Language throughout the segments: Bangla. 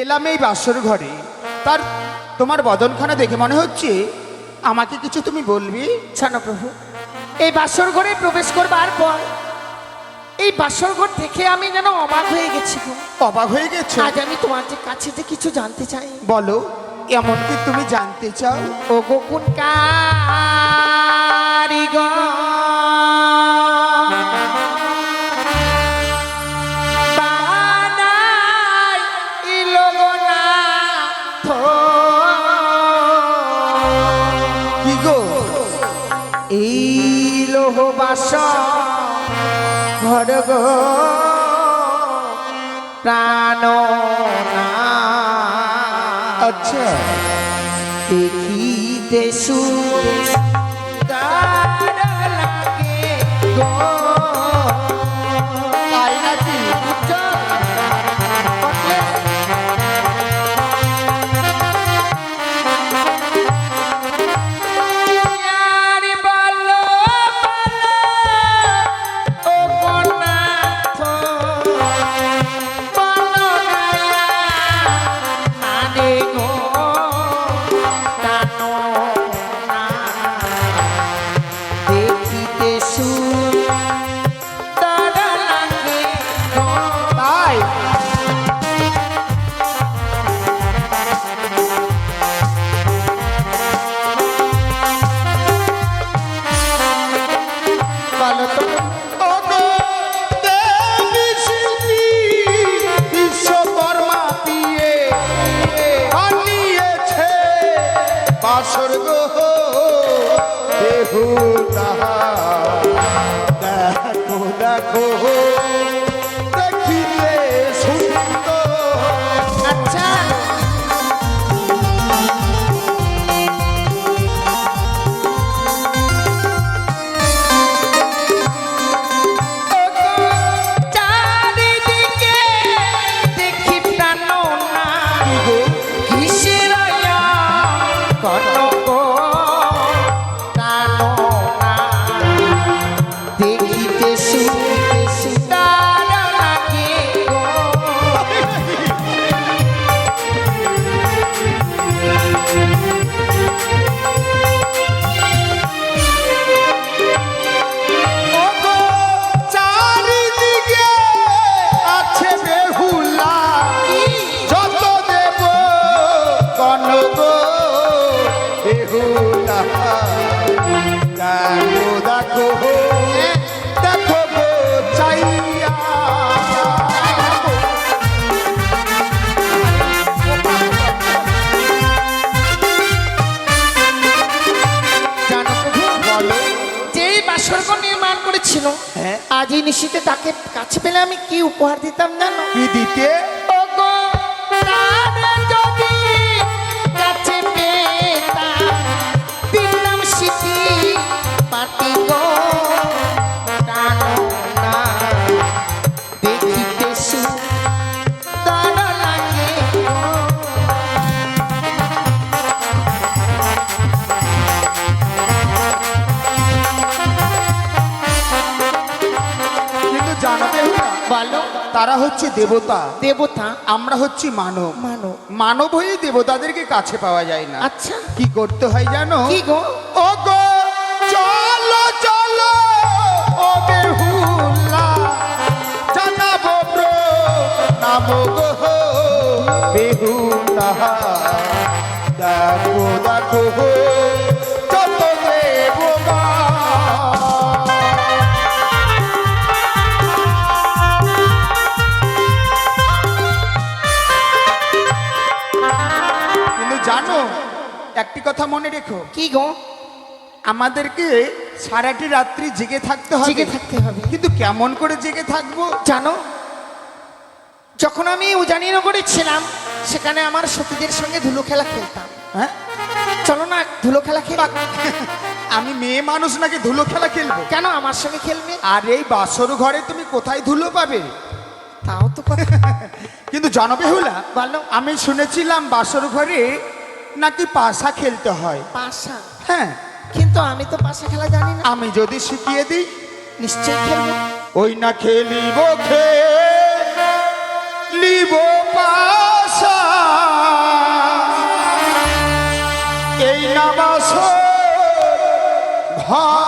এলাম এই বাসর ঘরে। তার তোমার বদনখানা দেখে মনে হচ্ছে আমাকে কিছু তুমি বলবি? ছানা প্রভু এই বাসর ঘরে প্রবেশ করবার পর এই বাসর ঘর দেখে আমি যেন অবাক হয়ে গেছি গো। অবাক হয়ে গেছো? আজ আমি তোমার যে কাছে যে কিছু জানতে চাই। বলো এমন কি তুমি জানতে চাও? ও গোকুন কি বাস ঘর গো প্রাণ আচ্ছা। দেখিতে সুন্দর দেখো হ্যাঁ। আজ এই নিশীতে তাকে কাছে পেলে আমি কি উপহার দিতাম জানো? কি দিতে? তারা হচ্ছে দেবতা। দেবতা। আমরা হচ্ছি মানব। মানব। মানব হয়ে দেবতাদেরকে কাছে পাওয়া যায় না। আচ্ছা। কি করতে হয় জানো? কি গো? ও গো চলো চলো ও বেহুলা জানাব নাম গো বেহুলা দেখো দেখো জানো একটি কথা মনে রেখো। কি গো? আমাদেরকে সারাটি রাত্রি জেগে থাকতে হবে। জেগে থাকতে হবে। কিন্তু কেমন করে জেগে থাকব? জানো যখন আমি উজানিনগরে ছিলাম সেখানে আমার সতীদের সঙ্গে ধুলো খেলা খেলতাম। হ্যাঁ? চলো না ধুলো খেলা খেলা। আমি মেয়ে মানুষ নাকি ধুলো খেলা খেলব? কেন আমার সঙ্গে খেলবে? আর এই বাসর ঘরে তুমি কোথায় ধুলো পাবে? তাও তো কিন্তু জনবেহুলা বলো আমি শুনেছিলাম বাসর ঘরে নাকি পাশা খেলতে হয়। পাশা? হ্যাঁ। কিন্তু আমি তো পাশা খেলা জানি না। আমি যদি শিখিয়ে দিই। নিশ্চয়ই খেলব। ওই না খেলিব খেলিব পাশা। এই না বাসর ঘর।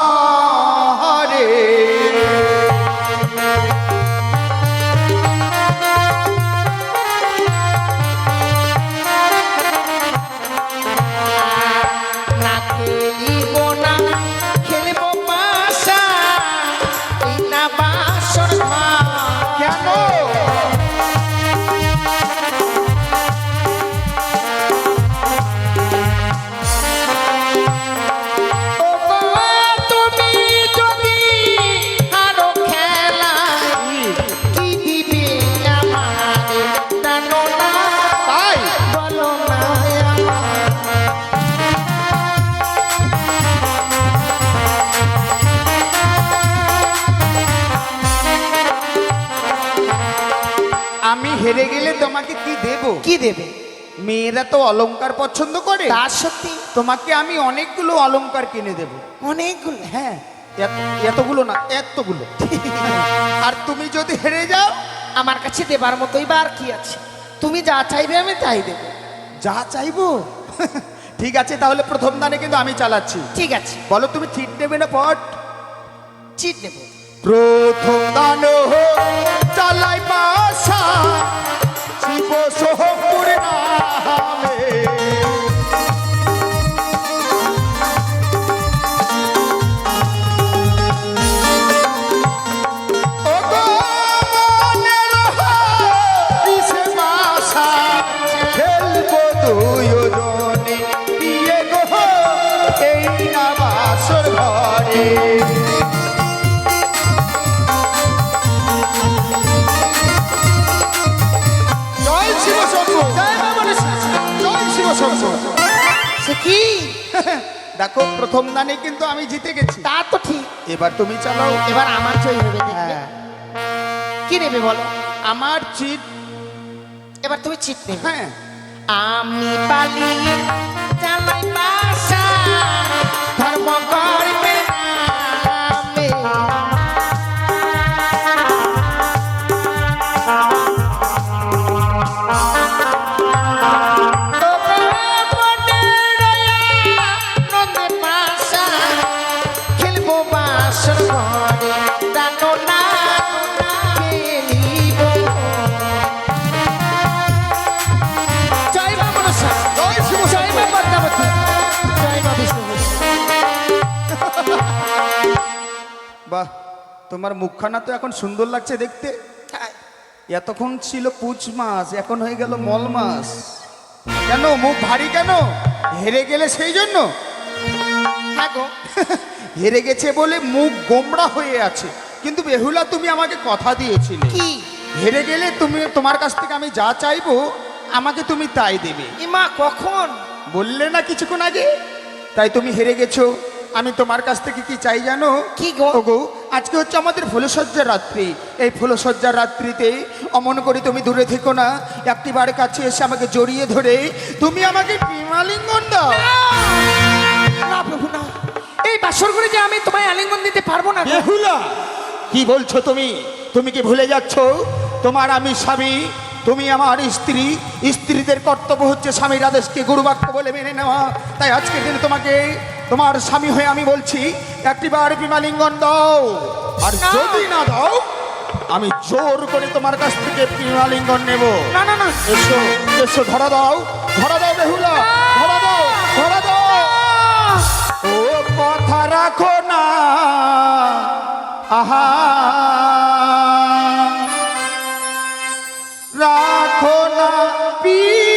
তোমাকে কি দেব? কি দেবে? মেয়েরা তো অলংকার পছন্দ করে। তা সত্যি। তোমাকে আমি অনেকগুলো অলংকার কিনে দেব। অনেকগুলো? হ্যাঁ। এতগুলো না এতগুলো। আর তুমি যদি হেরে যাও? আমার কাছে দেবার মতোই বার কি আছে? তুমি যা চাইবে আমি তাই দেবো। যা চাইব? ঠিক আছে তাহলে প্রথম দানে কিন্তু আমি চালাচ্ছি। ঠিক আছে। বলো তুমি চিট নেবে না পট? চিট নেব। প্রথম দান চালাই বাসা শিব সোহপুর সে কি দেখো প্রথম দানে কিন্তু আমি জিতে গেছি। তা তো ঠিক। এবার তুমি চালাও। এবার আমার জয় হবে দেখবে। হ্যাঁ। কি নেবে বলো? আমার চিট। এবার তুমি চিট নেবে। হ্যাঁ। আমি পালি চালাই বাসা তোমার মুখখানা তো এখন সুন্দর লাগছে দেখতে। এতক্ষণ ছিল পুচ মাছ এখন হয়ে গেল মল মাছ। কেন? মুখ ভারী কেন? হেরে গেলে সেই জন্য? হ্যাঁ হেরে গেছে বলে মুখ গোমড়া হয়ে আছে। কিন্তু বেহুলা তুমি আমাকে কথা দিয়েছিলে। কি? হেরে গেলে তুমি তোমার কাছ থেকে আমি যা চাইব আমাকে তুমি তাই দেবে। ইমা কখন? বললে না কিছুক্ষণ আগে? তাই তুমি হেরে গেছো। আমি তোমার কাছ থেকে কি চাই জানো? কি গো? ওগো আজকে হচ্ছে আমাদের ফুলসজ্জার রাত্রি। এই ফুলসজ্জার রাত্রিতে অমন করে তুমি দূরে থেকো না। একটিবার কাছে এসে আমাকে জড়িয়ে ধরে তুমি আমাকে প্রেমালিঙ্গন দাও। না প্রভু না। এই বাসর করে যে আমি তোমায় আলিঙ্গন দিতে পারব না গো। বেহুলা কি বলছো তুমি? তুমি কি ভুলে যাচ্ছ? তোমার আমি স্বামী তুমি আমার স্ত্রী স্ত্রীদের কর্তব্য হচ্ছে স্বামীর আদেশকে গুরুবাক্য বলে মেনে নেওয়া। তাই আজকের দিনে তোমাকে তোমার স্বামী হয়ে আমি বলছি একটিবার বিমালিঙ্গন দাও। আর। যদি না দাও আমি জোর করে তোমার কাছ থেকে বিমালিঙ্গন নেব। না না না। এসো এসো ধরা দাও। ধরা দাও বেহুলা। ধরা দাও ধরা দাও। ও কথা রাখো না। আহা। রাখো না পিয়া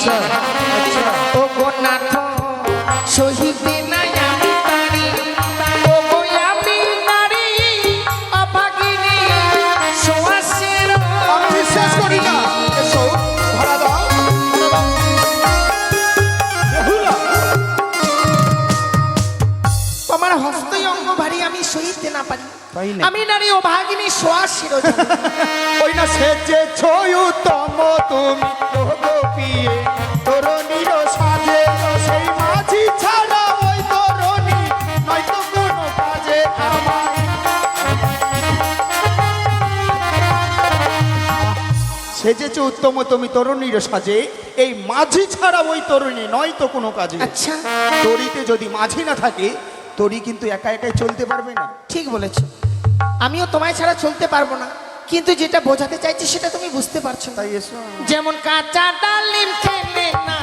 আচ্ছা আমি নারী অভাগিনী সুহাসের ওই না সেজে ছয়ুতম তুমি ওগো পিয়ে তরুণীর সাজে সেই মাঝি ছাড়া ওই তরুণী নয়তো কোনো কাজে আমার সেজেছে উত্তম তুমি তরুণীর সাজে এই মাঝি ছাড়া ওই তরুণী নয় তো কোনো কাজে। আচ্ছা। তরিতে যদি মাঝি না থাকে তরি কিন্তু একা একাই চলতে পারবে না। ঠিক বলেছ। আমিও তোমায় ছাড়া চলতে পারব না। কিন্তু যেটা বোঝাতে চাইছি সেটা তুমি বুঝতে পারছ তাই এসো যেমন কাঁচা ডালিম খেলে না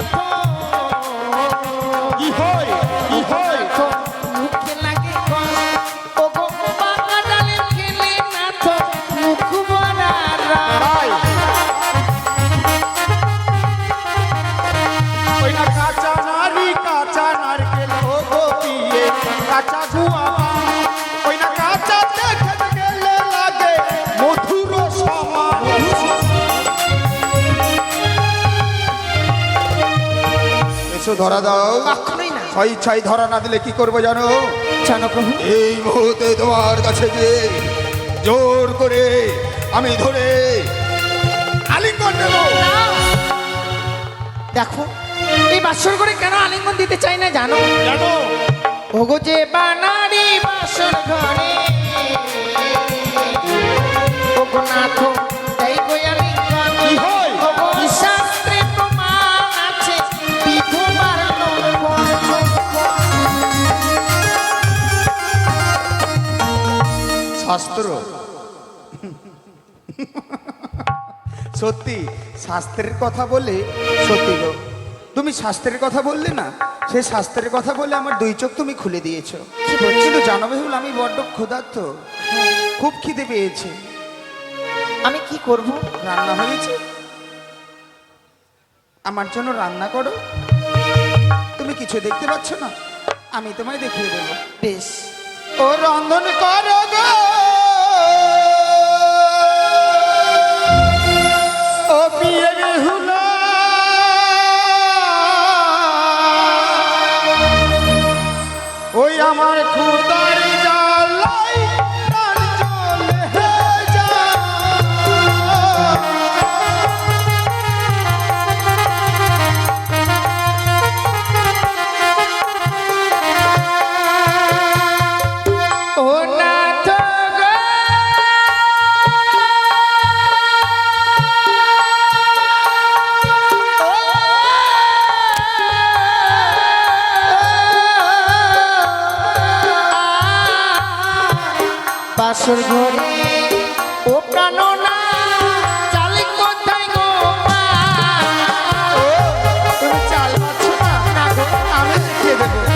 কি হয়? এসো ধরা দাও। ছয় ছয় ধরা না দিলে কি করব জানো? এই মুহূর্তে তোমার কাছে গিয়ে জোর করে আমি ধরে আলিঙ্গন দেখো এই বাসর করে কেন আলিঙ্গন দিতে চাই না জানো? জানো। ওগো যে বানারি বাসর ঘরে ওগো নাথ তাই গো আলিঙ্গন? শাস্ত্র। সত্যি শাস্ত্রের কথা বলে সত্যি গো তুমি শাস্ত্রের কথা বললে না সেই শাস্ত্রের কথা বলে আমার দুই চোখ তুমি খুলে দিয়েছ। কিন্তু জানো বেহুল আমি বড্ড ক্ষুধার্ত খুব খিদে পেয়েছে। আমি কি করব? রান্না হয়েছে আমার জন্য রান্না করো। তুমি কিছু দেখতে পাচ্ছ না? আমি তোমায় দেখিয়ে দেবো। বেশ। ও রন্ধন করো গো! আমি দেখিয়ে দেবো।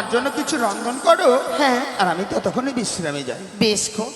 আমার জন্য কিছু রন্ধন করো। হ্যাঁ। আর আমি ততক্ষণে বিশ্রামে যাই। বেশ গো